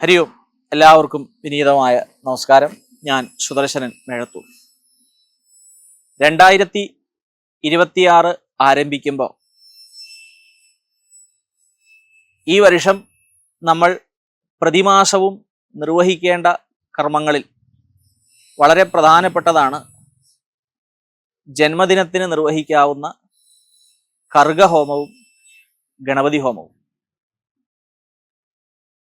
ഹരി ഓം എല്ലാവർക്കും വിനീതമായ നമസ്കാരം. ഞാൻ സുദർശനൻ മേഴത്തൂർ. രണ്ടായിരത്തി ഇരുപത്തിയാറ് ആരംഭിക്കുമ്പോൾ ഈ വർഷം നമ്മൾ പ്രതിമാസവും നിർവഹിക്കേണ്ട കർമ്മങ്ങളിൽ വളരെ പ്രധാനപ്പെട്ടതാണ് ജന്മദിനത്തിന് നിർവഹിക്കാവുന്ന കർഗഹോമവും ഗണപതി ഹോമവും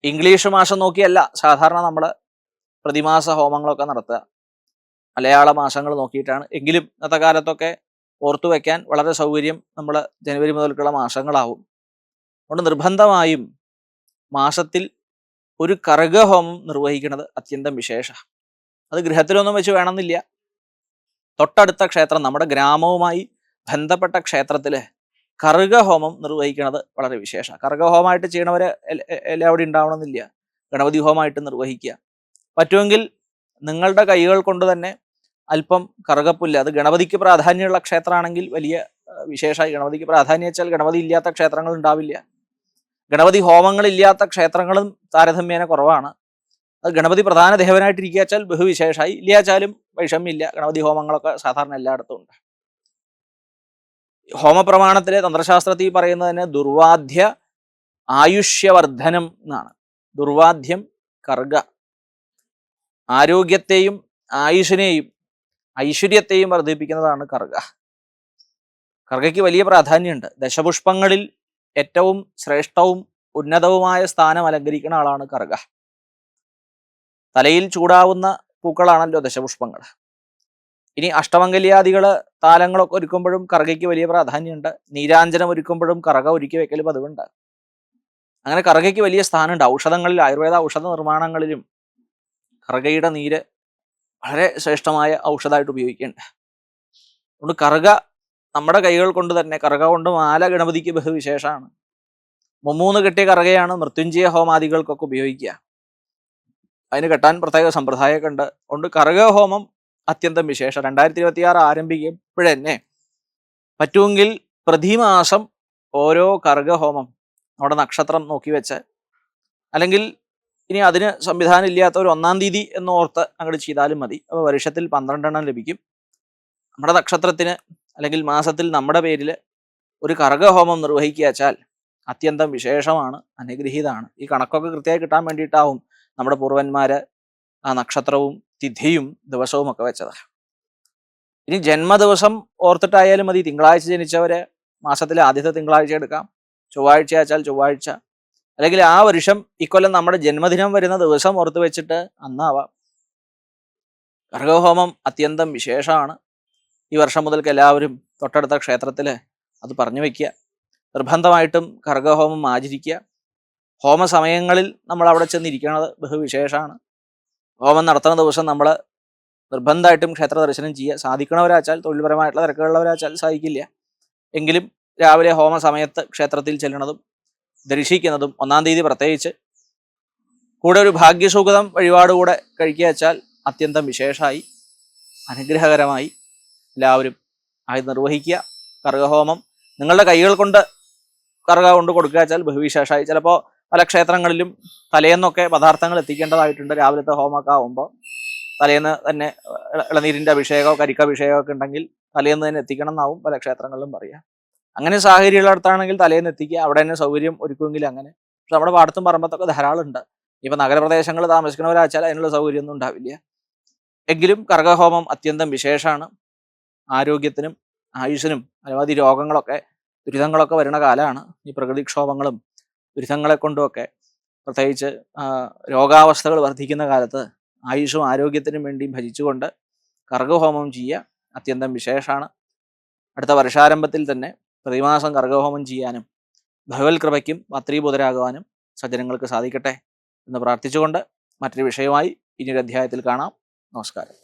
ഇംഗ്ലീഷ് മാസം നോക്കിയല്ല. സാധാരണ നമ്മൾ പ്രതിമാസ ഹോമങ്ങളൊക്കെ നടത്തുക. മലയാള മാസങ്ങൾ നോക്കിയിട്ടാണ്. എങ്കിലും ഇന്നത്തെ കാലത്തൊക്കെ ഓർത്തു വയ്ക്കാൻ വളരെ സൗകര്യം നമ്മൾ ജനുവരി മുതൽക്കുള്ള മാസങ്ങളാവും. അതുകൊണ്ട് നിർബന്ധമായും മാസത്തിൽ ഒരു കർഗഹോമം നിർവഹിക്കുന്നത് അത്യന്തം വിശേഷ. അത് ഗൃഹത്തിലൊന്നും വെച്ച് വേണമെന്നില്ല. തൊട്ടടുത്ത ക്ഷേത്രം നമ്മുടെ ഗ്രാമവുമായി ബന്ധപ്പെട്ട ക്ഷേത്രത്തിൽ കറുകഹോമം നിർവഹിക്കുന്നത് വളരെ വിശേഷം കറുകഹോമമായിട്ട് ചെയ്യണവരെ എല്ലാം അവിടെ എല്ലാവരും ഉണ്ടാവണമെന്നില്ല. ഗണപതി ഹോമമായിട്ട് നിർവഹിക്കുക. പറ്റുമെങ്കിൽ നിങ്ങളുടെ കൈകൾ കൊണ്ട് തന്നെ അല്പം കറുകപ്പുല്ല് അത് ഗണപതിക്ക് പ്രാധാന്യമുള്ള ക്ഷേത്രമാണെങ്കിൽ വലിയ വിശേഷമായി ഗണപതിക്ക് പ്രാധാന്യം വെച്ചാൽ ഗണപതി ഇല്ലാത്ത ക്ഷേത്രങ്ങൾ ഉണ്ടാവില്ല. ഗണപതി ഹോമങ്ങൾ ഇല്ലാത്ത ക്ഷേത്രങ്ങളും താരതമ്യേന കുറവാണ്. അത് ഗണപതി പ്രധാന ദേവനായിട്ടിരിക്കുക വെച്ചാൽ ബഹുവിശേഷമായി. ഇല്ലാച്ചാലും വൈഷമ്യമില്ല. ഗണപതി ഹോമങ്ങളൊക്കെ സാധാരണ എല്ലായിടത്തും ഉണ്ട്. ഹോമപ്രമാണത്തിലെ തന്ത്രശാസ്ത്രത്തിൽ പറയുന്നതിന് ദുർവാദ്യ ആയുഷ്യവർദ്ധനം എന്നാണ്. ദുർവാദ്യം കർഗ. ആരോഗ്യത്തെയും ആയുഷിനെയും ഐശ്വര്യത്തെയും വർദ്ധിപ്പിക്കുന്നതാണ് കർഗ. കർഗയ്ക്ക് വലിയ പ്രാധാന്യമുണ്ട്. ദശപുഷ്പങ്ങളിൽ ഏറ്റവും ശ്രേഷ്ഠവും ഉന്നതവുമായ സ്ഥാനം അലങ്കരിക്കുന്ന ആളാണ് കർഗ. തലയിൽ ചൂടാവുന്ന പൂക്കളാണല്ലോ ദശപുഷ്പങ്ങൾ. ഇനി അഷ്ടമംഗല്യാദികൾ താലങ്ങളൊക്കെ ഒരുക്കുമ്പോഴും കറകയ്ക്ക് വലിയ പ്രാധാന്യമുണ്ട്. നീരാഞ്ജനം ഒരുക്കുമ്പോഴും കറക ഒരുക്കി വെക്കൽ പതിവുണ്ട്. അങ്ങനെ കറകയ്ക്ക് വലിയ സ്ഥാനമുണ്ട്. ഔഷധങ്ങളിൽ ആയുർവേദ ഔഷധ നിർമ്മാണങ്ങളിലും കറകയുടെ നീര് വളരെ ശ്രേഷ്ഠമായ ഔഷധമായിട്ട് ഉപയോഗിക്കുന്നുണ്ട്. അതുകൊണ്ട് കറുക നമ്മുടെ കൈകൾ കൊണ്ട് തന്നെ കറുക കൊണ്ട് മാല ഗണപതിക്ക് ബഹുവിശേഷമാണ്. മുമ്മൂന്ന് കെട്ടിയ കറുകയാണ് മൃത്യുഞ്ജയ ഹോമാദികൾക്കൊക്കെ ഉപയോഗിക്കുക. അതിന് കെട്ടാൻ പ്രത്യേക സമ്പ്രദായമൊക്കെ ഉണ്ട്. അതുകൊണ്ട് കറുക ഹോമം അത്യന്തം വിശേഷം. രണ്ടായിരത്തി ഇരുപത്തി ആറ് ആരംഭിക്കുമ്പോഴന്നെ പറ്റുമെങ്കിൽ പ്രതിമാസം ഓരോ കർഗഹോമം നമ്മുടെ നക്ഷത്രം നോക്കി വെച്ച് അല്ലെങ്കിൽ ഇനി അതിന് സംവിധാനം ഇല്ലാത്ത ഒരു ഒന്നാം തീയതി എന്ന് ഓർത്ത് അങ്ങോട്ട് ചെയ്താലും മതി. അപ്പോൾ വർഷത്തിൽ പന്ത്രണ്ടെണ്ണം ലഭിക്കും. നമ്മുടെ നക്ഷത്രത്തിന് അല്ലെങ്കിൽ മാസത്തിൽ നമ്മുടെ പേരിൽ ഒരു കർഗഹോമം നിർവഹിക്കുക വെച്ചാൽ അത്യന്തം വിശേഷമാണ് അനുഗ്രഹീതമാണ് ഈ കണക്കൊക്കെ കൃത്യമായി കിട്ടാൻ വേണ്ടിയിട്ടാവും നമ്മുടെ പൂർവന്മാര് ആ നക്ഷത്രവും തിഥിയും ദിവസവും ഒക്കെ വെച്ചത് ഇനി ജന്മദിവസം ഓർത്തിട്ടായാലും മതി. തിങ്കളാഴ്ച ജനിച്ചവരെ മാസത്തിലെ ആദ്യത്തെ തിങ്കളാഴ്ച എടുക്കാം. ചൊവ്വാഴ്ച വെച്ചാൽ ചൊവ്വാഴ്ച. അല്ലെങ്കിൽ ആ വർഷം ഇക്കൊല്ലം നമ്മുടെ ജന്മദിനം വരുന്ന ദിവസം ഓർത്ത് വെച്ചിട്ട് അന്നാവാം. കർഗഹോമം അത്യന്തം വിശേഷമാണ്. ഈ വർഷം മുതൽക്ക് എല്ലാവരും തൊട്ടടുത്ത ക്ഷേത്രത്തിൽ അത് പറഞ്ഞു വയ്ക്കുക നിർബന്ധമായിട്ടും കർഗഹോമം ആചരിക്കുക. ഹോമസമയങ്ങളിൽ നമ്മൾ അവിടെ ചെന്നിരിക്കുന്നത് ബഹുവിശേഷമാണ്. ഹോമം നടത്തുന്ന ദിവസം നമ്മൾ നിർബന്ധമായിട്ടും ക്ഷേത്ര ദർശനം ചെയ്യുക സാധിക്കണവരാച്ചാൽ തൊഴിൽപരമായിട്ടുള്ള തിരക്കുള്ളവരാച്ചാൽ സാധിക്കില്ല. എങ്കിലും രാവിലെ ഹോമ സമയത്ത് ക്ഷേത്രത്തിൽ ചെല്ലണതും ദർശിക്കുന്നതും ഒന്നാം തീയതി പ്രത്യേകിച്ച് കൂടെ ഒരു ഭാഗ്യസുഗതം വഴിപാടുകൂടെ കഴിക്കുക വെച്ചാൽ അത്യന്തം വിശേഷമായി അനുഗ്രഹകരമായി എല്ലാവരും ആയി നിർവഹിക്കുക. കർഗഹോമം നിങ്ങളുടെ കൈകൾ കൊണ്ട് കറുക കൊണ്ട് കൊടുക്കുക വെച്ചാൽ ബഹുവിശേഷമായി ചിലപ്പോൾ പല ക്ഷേത്രങ്ങളിലും തലേന്നൊക്കെ പദാർത്ഥങ്ങൾ എത്തിക്കേണ്ടതായിട്ടുണ്ട്. രാവിലത്തെ ഹോമൊക്കെ ആവുമ്പോൾ തലേന്ന് തന്നെ ഇളനീരിന്റെ അഭിഷേകമോ കരിക്കഭിഷേകമോ ഒക്കെ ഉണ്ടെങ്കിൽ തലേന്ന് തന്നെ എത്തിക്കണം എന്നാവും പല ക്ഷേത്രങ്ങളിലും പറയാം. അങ്ങനെ സാഹചര്യമുള്ള അടുത്താണെങ്കിൽ തലേന്ന് എത്തിക്കുക അവിടെ തന്നെ സൗകര്യം ഒരുക്കുമെങ്കിൽ അങ്ങനെ. പക്ഷെ നമ്മുടെ പാടത്തും പറമ്പത്തൊക്കെ ധാരാളം ഉണ്ട്. ഇപ്പം നഗരപ്രദേശങ്ങളിൽ താമസിക്കുന്നവരാച്ചാൽ അതിനുള്ള സൗകര്യമൊന്നും ഉണ്ടാവില്ല. എങ്കിലും കർഗഹോമം അത്യന്തം വിശേഷമാണ്. ആരോഗ്യത്തിനും ആയുഷിനും അനവധി രോഗങ്ങളൊക്കെ ദുരിതങ്ങളൊക്കെ വരുന്ന കാലമാണ് ഈ പ്രകൃതിക്ഷോഭങ്ങളും ദുരിതങ്ങളെ കൊണ്ടുമൊക്കെ പ്രത്യേകിച്ച് രോഗാവസ്ഥകൾ വർദ്ധിക്കുന്ന കാലത്ത് ആയുഷും ആരോഗ്യത്തിനും വേണ്ടി ഭജിച്ചുകൊണ്ട് കർഗഹോമം ചെയ്യുക അത്യന്തം വിശേഷമാണ്. അടുത്ത വർഷാരംഭത്തിൽ തന്നെ പ്രതിമാസം കർഗഹോമം ചെയ്യാനും ഭഗവത് കൃപയ്ക്കും പത്രീബുധരാകുവാനും സജ്ജനങ്ങൾക്ക് സാധിക്കട്ടെ എന്ന് പ്രാർത്ഥിച്ചുകൊണ്ട് മറ്റൊരു വിഷയമായി ഇനിയൊരു അധ്യായത്തിൽ കാണാം. നമസ്കാരം.